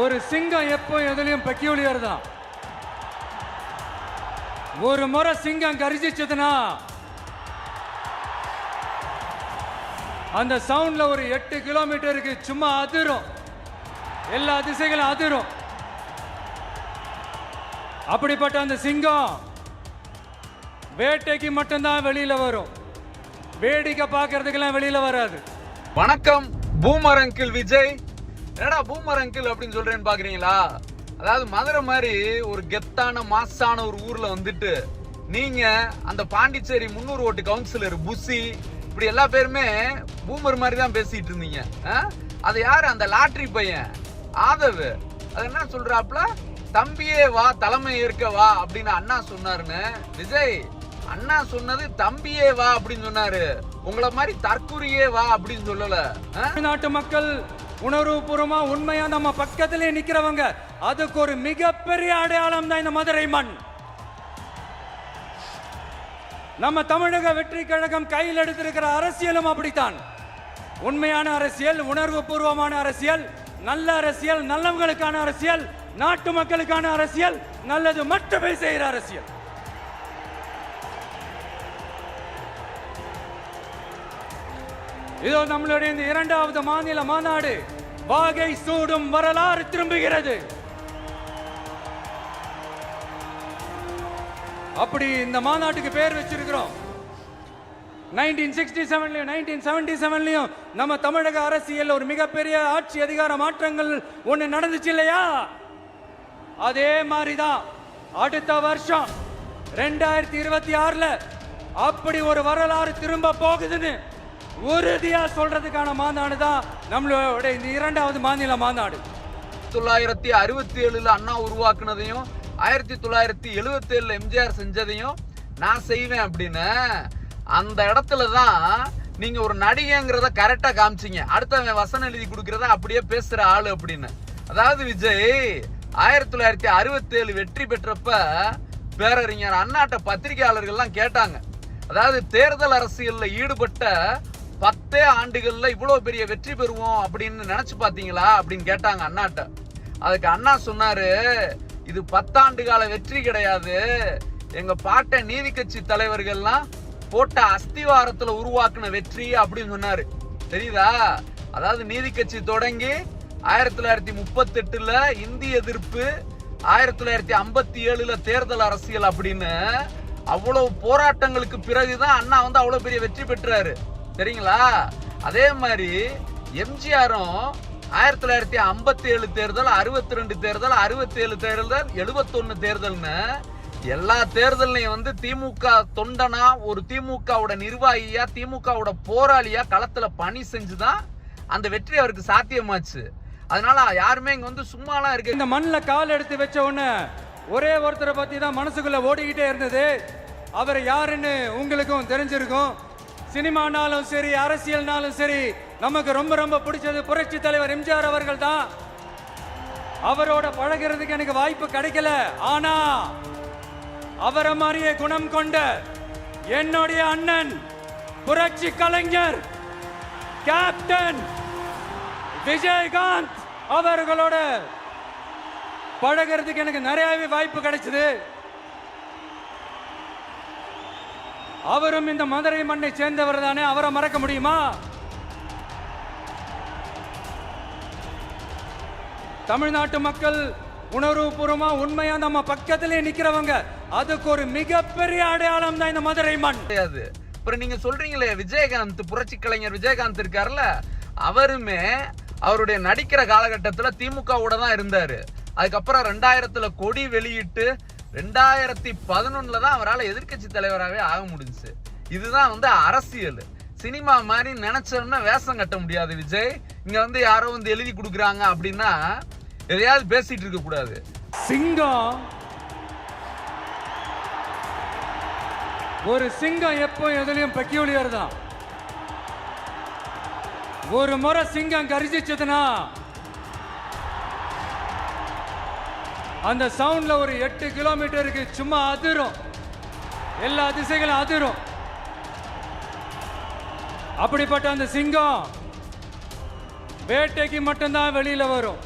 ஒரு சிங்கம் எப்போ எதுலையும் பெக்யூலியர் தான் ஒரு முறை சிங்கம் கரிசிச்சதுன்னா அந்த சவுண்ட்ல ஒரு எட்டு கிலோமீட்டருக்கு சும்மா அதிரும். எல்லா திசைகளும் அதிரும். அப்படிப்பட்ட அந்த சிங்கம் வேட்டைக்கு மட்டும்தான் வெளியில வரும். வேடிக்கை பார்க்கறதுக்கெல்லாம் வெளியில வராது. வணக்கம் பூமரங்கில் விஜய். என்னடா பூமர் அங்கிள் அப்படின்னு சொல்றேன்னு பாக்குறீங்களா? அதாவது மதுரை மாதிரி ஒரு கெத்தான மாசான ஒரு ஊர்ல வந்துட்டு நீங்க அந்த பாண்டிச்சேரி முன்னூறு ஓட்டு கவுன்சிலர் புசி இப்படி எல்லா பேருமே பூமர் மாதிரி தான் பேசிட்டு இருந்தீங்க. ஆ? அது யாரு? அந்த லாட்ரி பையன். ஆதவ். அது என்ன சொல்றாப்ல தம்பியே வா தலைமை ஏற்க வா அப்படின்னு அண்ணா சொன்னாருன்னு. விஜய் அண்ணா சொன்னது தம்பியே வா அப்படின்னு சொன்னாரு. உங்களை மாதிரி தற்குறியே வா அப்படின்னு சொல்லல. நாட்டு தமிழ்நாட்டு மக்கள் உணர்வுபூர்வமா உண்மையா நம்ம பக்கத்திலே நிக்கிறவங்க அதுக்கு ஒரு மிகப்பெரிய அடையாளம் தான் இந்த மதுரை மண். நம்ம தமிழக வெற்றி கழகம் கையில் எடுத்திருக்கிற அரசியலும் அப்படித்தான். உண்மையான அரசியல் உணர்வு பூர்வமான அரசியல் நல்ல அரசியல் நல்லவங்களுக்கான அரசியல் நாட்டு மக்களுக்கான அரசியல் நல்லது மட்டுமே செய்கிற அரசியல். இதோ நம்மளுடைய இந்த இரண்டாவது மாநில மாநாடு. வாகை சூடும் வரலாறு திரும்புகிறது. அப்படி இந்த மாநாட்டுக்கு பேர் வச்சிருக்கிறோம். நைன்டீன் சிக்ஸ்டி செவன்லையும் நைன்டீன் செவன்டி செவன்லையும் நம்ம தமிழக அரசியல் ஒரு மிகப்பெரிய ஆட்சி அதிகார மாற்றங்கள் ஒன்று நடந்துச்சு இல்லையா? அதே மாதிரி தான் அடுத்த வருஷம் ரெண்டாயிரத்தி இருபத்தி ஆறுல அப்படி ஒரு வரலாறு திரும்ப போகுதுன்னு உறுதியா சொல்றதுக்கான மாநாடு தான் நம்மளோட இந்த இரண்டாவது மாநில மாநாடு தொள்ளாயிரத்தி அறுபத்தி ஏழுல அண்ணா உருவாக்குனதையும் ஆயிரத்தி தொள்ளாயிரத்தி எழுபத்தி ஏழுல எம்ஜிஆர் செஞ்சதையும் நான் செய்வேன் அப்படின்னு. அந்த இடத்துல தான் நீங்க ஒரு நடிகைங்கிறத கரெக்டா காமிச்சிங்க. அடுத்தவன் வசனம் எழுதி கொடுக்கறத அப்படியே பேசுற ஆளு அப்படின்னு. அதாவது விஜய் ஆயிரத்தி தொள்ளாயிரத்தி அறுபத்தி ஏழு வெற்றி பெற்றப்ப பேரறிஞர் அண்ணாட்ட பத்திரிகையாளர்கள்லாம் கேட்டாங்க. அதாவது தேர்தல் அரசியலில் ஈடுபட்ட பத்தே ஆண்டுகள்ல இவ்வளவு பெரிய வெற்றி பெறுவோம் அப்படின்னு நினைச்சு பாத்தீங்களா அப்படின்னு கேட்டாங்க அண்ணாட்ட. அதுக்கு அண்ணா சொன்னாரு இது பத்தாண்டு கால வெற்றி கிடையாது. எங்க பாட்ட நீதி கட்சி தலைவர்கள்லாம் போட்ட அஸ்திவாரத்துல உருவாக்குன வெற்றி அப்படின்னு சொன்னாரு. தெரியுதா? அதாவது நீதி கட்சி தொடங்கி ஆயிரத்தி தொள்ளாயிரத்தி முப்பத்தி எட்டுல இந்தி எதிர்ப்பு ஆயிரத்தி தொள்ளாயிரத்தி ஐம்பத்தி ஏழுல தேர்தல் அரசியல் அப்படின்னு அவ்வளவு போராட்டங்களுக்கு பிறகுதான் அண்ணா வந்து அவ்வளவு பெரிய வெற்றி பெற்றாரு. சரிங்களா அதே மாதிரி எம்ஜிஆரும் ஆயிரத்தி தொள்ளாயிரத்தி ஐம்பத்தி ஏழு தேர்தல் அறுபத்தி ரெண்டு தேர்தல் அறுபத்தி ஏழு தேர்தல் எழுபத்தொன்னு தேர்தல்னு எல்லா தேர்தலையும் வந்து திமுக தொண்டனா ஒரு திமுகவோட நிர்வாகியா திமுகவோட போராளியா களத்துல பணி செஞ்சுதான் அந்த வெற்றி அவருக்கு சாத்தியமாச்சு. அதனால யாருமே இங்க வந்து சும்மாலாம் இருக்கு இந்த மண்ணில் கால் எடுத்து வச்ச உடனே ஒரே ஒருத்தரை பத்தி தான் மனசுக்குள்ள ஓடிக்கிட்டே இருந்தது. அவர் யாருன்னு உங்களுக்கும் தெரிஞ்சிருக்கும். சினிமானாலும் சரி அரசியல்னாலும் சரி நமக்கு ரொம்ப ரொம்ப பிடிச்சது புரட்சி தலைவர் எம்ஜிஆர் அவர்கள் தான் அவரோட பழகிறதுக்கு எனக்கு வாய்ப்பு கிடைக்கல. ஆனா அவரை மாதிரியே குணம் கொண்ட என்னுடைய அண்ணன் புரட்சி கலைஞர் கேப்டன் விஜயகாந்த் அவர்களோட பழகிறதுக்கு எனக்கு நிறையவே வாய்ப்பு கிடைச்சது. அவரும் இந்த மதுரை மண்ணை சேர்ந்தவர் தானே. அவரை மறக்க முடியுமா? தமிழ்நாட்டு மக்கள் உணர்வுபூர்வமா உண்மையா நம்ம பக்கத்திலே நிக்கிறவங்க. அதுக்கு ஒரு மிகப்பெரிய அடையாளம் தான் இந்த மதுரை மண். கிடையாது அப்புறம் நீங்க சொல்றீங்களே விஜயகாந்த் புரட்சி கலைஞர் விஜயகாந்த் இருக்காருல்ல அவருமே அவருடைய நடிக்கிற காலகட்டத்தில் திமுகவோட தான் இருந்தாரு. அதுக்கப்புறம் ரெண்டாயிரத்துல கொடி வெளியிட்டு ரெண்டாயிரத்தி பதினொன்னுல தான் அவரால் எதிர்க்கட்சி தலைவராகவே ஆக முடிஞ்சுச்சு. இதுதான் வந்து அரசியல். சினிமா மாதிரி நினைச்சோம்னா வேஷம் கட்ட முடியாது விஜய். இங்க வந்து யாரோ வந்து எழுதி கொடுக்குறாங்க அப்படின்னா எதையாவது பேசிட்டு இருக்க கூடாது. சிங்கம். ஒரு சிங்கம் எப்போ எதுலயும் பெக்யூலியர் தான் ஒரு முறை சிங்கம் கரிசிச்சதுன்னா அந்த சவுண்டில் ஒரு எட்டு கிலோமீட்டருக்கு சும்மா அதிரும். எல்லா திசைகளும் அதிரும். அப்படிப்பட்ட அந்த சிங்கம் வேட்டைக்கு மட்டும்தான் வெளியில் வரும்.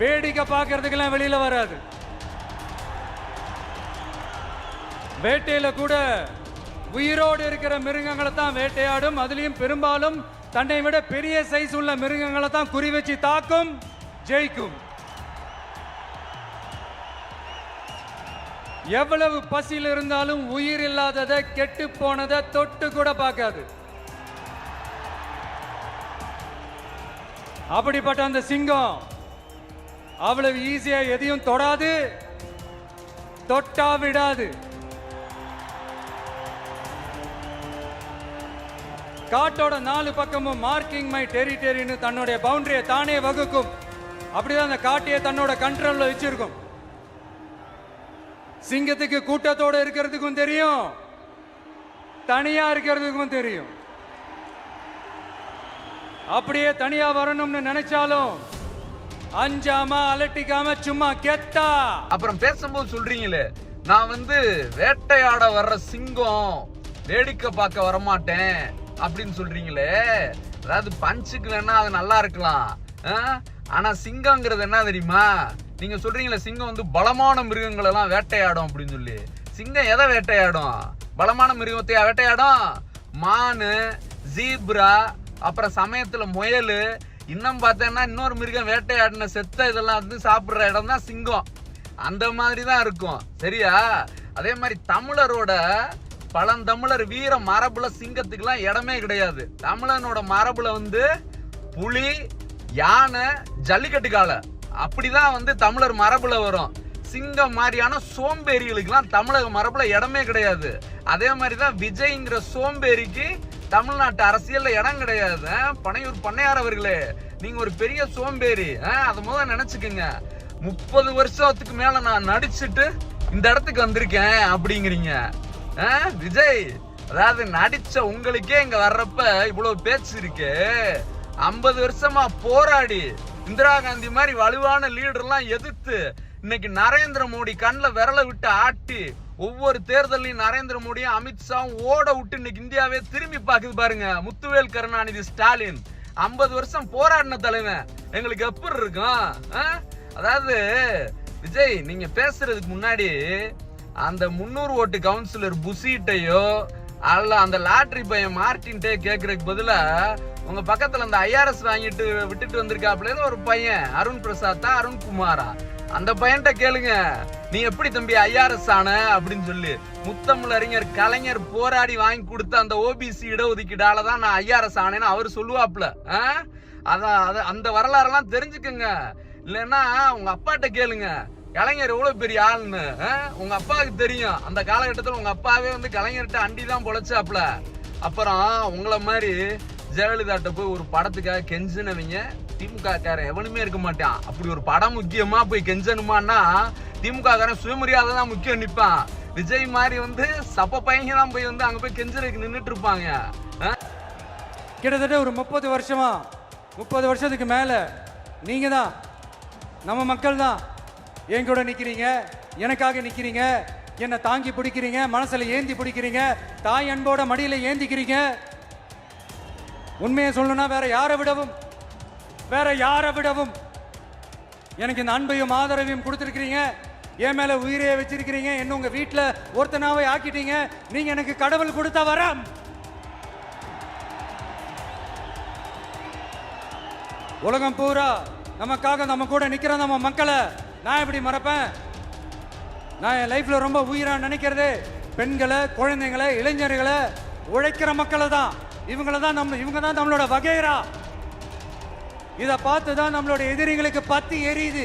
வேடிக்கை பார்க்கறதுக்கெல்லாம் வெளியில் வராது. வேட்டையில் கூட உயிரோடு இருக்கிற மிருகங்களை தான் வேட்டையாடும். அதுலேயும் பெரும்பாலும் தன்னை விட பெரிய சைஸ் உள்ள மிருகங்களை தான் குறி வச்சு தாக்கும் ஜெயிக்கும். எவ்வளவு பசியில் இருந்தாலும் உயிர் இல்லாததை கெட்டு போனதை தொட்டு கூட பார்க்காது. அப்படிப்பட்ட அந்த சிங்கம் அவ்வளவு ஈஸியா எதையும் தொடாது தொட்டா விடாது. காட்டோட நாலு பக்கமும் மார்க்கிங் மை டெரிட்டரின்னு தன்னுடைய பவுண்டரியை தானே வகுக்கும். அப்படிதான் அந்த காட்டையை தன்னோட கண்ட்ரோல்ல வச்சிருக்கும். சிங்கத்துக்கு கூட்டத்தோட இருக்கிறதுக்கும் தெரியும். தனியா இருக்கிறதுக்கும் தெரியும். அப்படியே தனியா வரணும்னு நினைச்சாலும் அஞ்சாம அலட்டிக்காம சும்மா கெத்தா. அப்புறம் பேசும்போது சொல்றீங்களே நான் வந்து வேட்டையாட வர்ற சிங்கம் வேடிக்கை பார்க்க வரமாட்டேன் அப்படின்னு சொல்றீங்களே. அதாவது பஞ்சுக்கு வேணா அது நல்லா இருக்கலாம். ஆ? ஆனா சிங்கங்கிறது என்ன தெரியுமா? நீங்க சொல்றீங்களே சிங்கம் வந்து பலமான மிருகங்கள் எல்லாம் வேட்டையாடும் அப்படின்னு சொல்லி. சிங்கம் எதை வேட்டையாடும்? பலமான மிருகத்தையா வேட்டையாடும்? மானு ஜீப்ரா அப்புறம் சமயத்துல முயல். இன்னும் பார்த்தேன்னா இன்னொரு மிருகம் வேட்டையாடின செத்த இதெல்லாம் வந்து சாப்பிட்ற இடம் தான் சிங்கம். அந்த மாதிரி தான் இருக்கும். சரியா? அதே மாதிரி தமிழரோட பழந்தமிழர் வீர மரபுல சிங்கத்துக்குலாம் இடமே கிடையாது. தமிழனோட மரபுல வந்து புலி யானை ஜல்லிக்கட்டு காலை அப்படிதான் வந்து தமிழர் மரபுல வரும். சிங்கம் மாதிரியான சோம்பேறிகளுக்கெல்லாம் தமிழக மரபுல இடமே கிடையாது. அதே மாதிரி தான் விஜய்ங்கிற சோம்பேறிக்கு தமிழ்நாட்டு அரசியல்ல இடம் கிடையாது. பனையூர் பண்ணையார் அவர்களே நீங்க ஒரு பெரிய சோம்பேறி. ஆ? அதை முதல்ல நினைச்சுக்குங்க. முப்பது வருஷத்துக்கு மேல நான் நடிச்சுட்டு இந்த இடத்துக்கு வந்திருக்கேன் அப்படிங்கிறீங்க. ஆ? விஜய் அதாவது நடிச்ச உங்களுக்கே இங்க வர்றப்ப இவ்வளவு பேச்சு இருக்கு. ஐம்பது வருஷமா போராடி இந்திரா காந்தி மாதிரி வலுவான லீடர்லாம் எதிர்த்து இன்னைக்கு நரேந்திர மோடி கண்ணில் விரலை விட்டு ஆட்டி ஒவ்வொரு தேர்தலையும் நரேந்திர மோடியும் அமித்ஷாவும் ஓட விட்டு இன்னைக்கு இந்தியாவே திரும்பி பார்க்குது பாருங்க. முத்துவேல் கருணாநிதி ஸ்டாலின். ஐம்பது வருஷம் போராடின தலைவன். எங்களுக்கு எப்படி இருக்கும்? அதாவது விஜய் நீங்க பேசுறதுக்கு முன்னாடி அந்த முன்னூறு ஓட்டு கவுன்சிலர் புசிட்டையோ அல்ல அந்த லாட்ரி பையன் மார்டின்ட்டே கேட்கறதுக்கு பதிலாக உங்க பக்கத்துல அந்த ஐஆர்எஸ் வாங்கிட்டு விட்டுட்டு வந்திருக்காப்ல ஒரு பையன் அருண் பிரசாத் தான் அருண் குமாரா. அந்த பையன்கிட்ட கேளுங்க. நீ எப்படி தம்பி ஐஆர்எஸ் ஆன அப்படின்னு சொல்லி. முத்தமிழ் அறிஞர் கலைஞர் போராடி வாங்கி கொடுத்த அந்த ஓபிசி இடஒதுக்கீடால தான் நான் ஐஆர்எஸ் ஆனேன்னு அவர் சொல்லுவாப்ல ஆ? அதான் அந்த வரலாறெல்லாம் தெரிஞ்சுக்கங்க. இல்லைன்னா உங்க அப்பாட்ட கேளுங்க. கலைஞர் எவ்வளவு பெரிய ஆள்னு ஆ? உங்க அப்பாவுக்கு தெரியும். அந்த காலகட்டத்தில் உங்க அப்பாவே வந்து கலைஞர்கிட்ட அண்டி தான் பொழைச்சாப்ல அப்புறம் உங்களை மாதிரி ஜெயலலிதாட்ட போய் ஒரு படத்துக்காக கெஞ்சினவங்க திமுக காரன். எவனுமே இருக்க மாட்டான். அப்படி ஒரு படம் முக்கியமா போய் கெஞ்சணுமான்னா திமுக காரன் சுயமரியாதை தான் முக்கியம் நிற்பான் விஜய் மாதிரி வந்து சப்ப பையங்க தான் போய் வந்து அங்க போய் கெஞ்சறதுக்கு நின்றுட்டு இருப்பாங்க. கிட்டத்தட்ட ஒரு முப்பது வருஷமா முப்பது வருஷத்துக்கு மேல நீங்க தான் நம்ம மக்கள் தான் என் கூட நிக்கிறீங்க எனக்காக நிக்கிறீங்க என்னை தாங்கி பிடிக்கிறீங்க மனசில் ஏந்தி பிடிக்கிறீங்க தாய் அன்போட மடியில் ஏந்திக்கிறீங்க. உண்மையை சொல்லணும்னா வேற யாரை விடவும்? வேற யாரை விடவும்? எனக்கு இந்த அன்பையும் ஆதரவையும் கொடுத்துருக்கிறீங்க. என் மேல உயிரையே வச்சிருக்கிறீங்க. என்ன உங்க வீட்டில் ஒருத்தனாவே ஆக்கிட்டீங்க? நீங்க எனக்கு கடவுள் கொடுத்த வரம். உலகம் பூரா நமக்காக நம்ம கூட நிக்கிற நம்ம மக்களை. நான் எப்படி மறப்பேன்? நான் என் லைஃப்ல ரொம்ப உயிரா நினைக்கிறது. பெண்களை குழந்தைங்களை இளைஞர்களை உழைக்கிற மக்களை தான் இவங்கள தான் நம்ம இவங்க தான் நம்மளோட வகைரா இதை பார்த்து தான் நம்மளோட எதிரிகளுக்கு பத்தி எரியுது.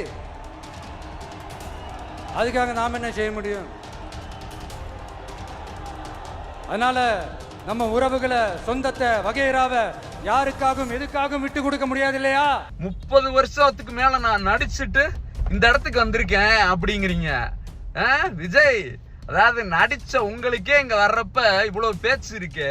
அதுக்காக நாம் என்ன செய்ய முடியும்? அதனால நம்ம உறவுகளை சொந்தத்தை வகைராவை யாருக்காகவும் எதுக்காகவும் விட்டு கொடுக்க முடியாது இல்லையா? முப்பது வருஷத்துக்கு மேல நான் நடிச்சுட்டு இந்த இடத்துக்கு வந்திருக்கேன் அப்படிங்கிறீங்க. விஜய் அதாவது நடிச்ச உங்களுக்கே இங்க வர்றப்ப இவ்வளவு பேச்சு இருக்கு.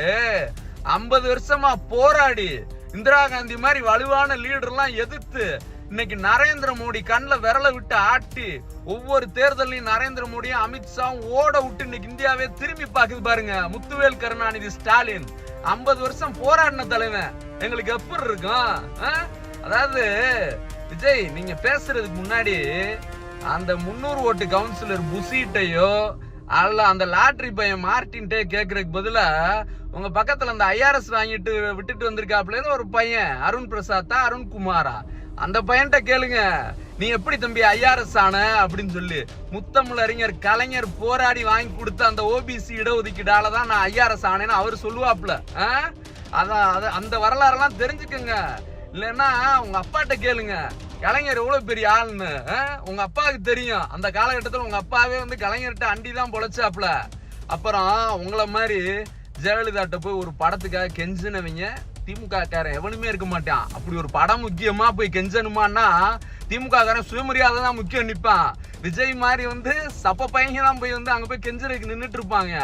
ஐம்பது வருஷமா போராடி இந்திரா காந்தி மாதிரி வலுவான லீடர்லாம் எதிர்த்து இன்னைக்கு நரேந்திர மோடி கண்ணில் விரல விட்டு ஆட்டி ஒவ்வொரு தேர்தலையும் நரேந்திர மோடியும் அமித்ஷாவும் ஓட விட்டு இன்னைக்கு இந்தியாவே திரும்பி பாக்குது பாருங்க. முத்துவேல் கருணாநிதி ஸ்டாலின். ஐம்பது வருஷம் போராடின தலைவன். எங்களுக்கு எப்படி இருக்கும்? அதாவது விஜய் நீங்க பேசுறதுக்கு முன்னாடி அந்த முன்னூறு ஓட்டு கவுன்சிலர் புசிட்டையோ அதில் அந்த லாட்ரி பையன் மார்டின்ட்டே கேக்குறதுக்கு பதிலாக உங்கள் பக்கத்தில் அந்த ஐஆர்எஸ் வாங்கிட்டு விட்டுட்டு வந்திருக்காப்ல ஒரு பையன் அருண் பிரசாத்தா அருண் குமாரா. அந்த பையன்கிட்ட கேளுங்க. நீ எப்படி தம்பி ஐஆர்எஸ் ஆன அப்படின்னு சொல்லி. முத்தமிழ் அறிஞர் கலைஞர் போராடி வாங்கி கொடுத்த அந்த ஓபிசி இடஒதுக்கீடால தான் நான் ஐஆர்எஸ் ஆனேன்னு அவர் சொல்லுவாப்ல ஆ? அதான் அத அந்த வரலாறெல்லாம் தெரிஞ்சுக்கங்க. இல்லைன்னா உங்க அப்பாட்ட கேளுங்க. கலைஞர் எவ்வளவு பெரிய ஆள்னு ஆ? உங்க அப்பாவுக்கு தெரியும். அந்த காலகட்டத்தில் உங்க அப்பாவே வந்து கலைஞர்கிட்ட அண்டி தான் பொழைச்சாப்ல அப்புறம் உங்களை மாதிரி ஜெயலலிதாட்ட போய் ஒரு படத்துக்காக கெஞ்சினவங்க திமுக காரன் எவனுமே இருக்க மாட்டான். அப்படி ஒரு படம் முக்கியமா போய் கெஞ்சணுமான்னா திமுக காரன் சுயமரியாதை தான் முக்கியம் நிற்பான் விஜய் மாதிரி வந்து சப்ப பையங்க தான் போய் வந்து அங்க போய் கெஞ்சலுக்கு நின்றுட்டு இருப்பாங்க.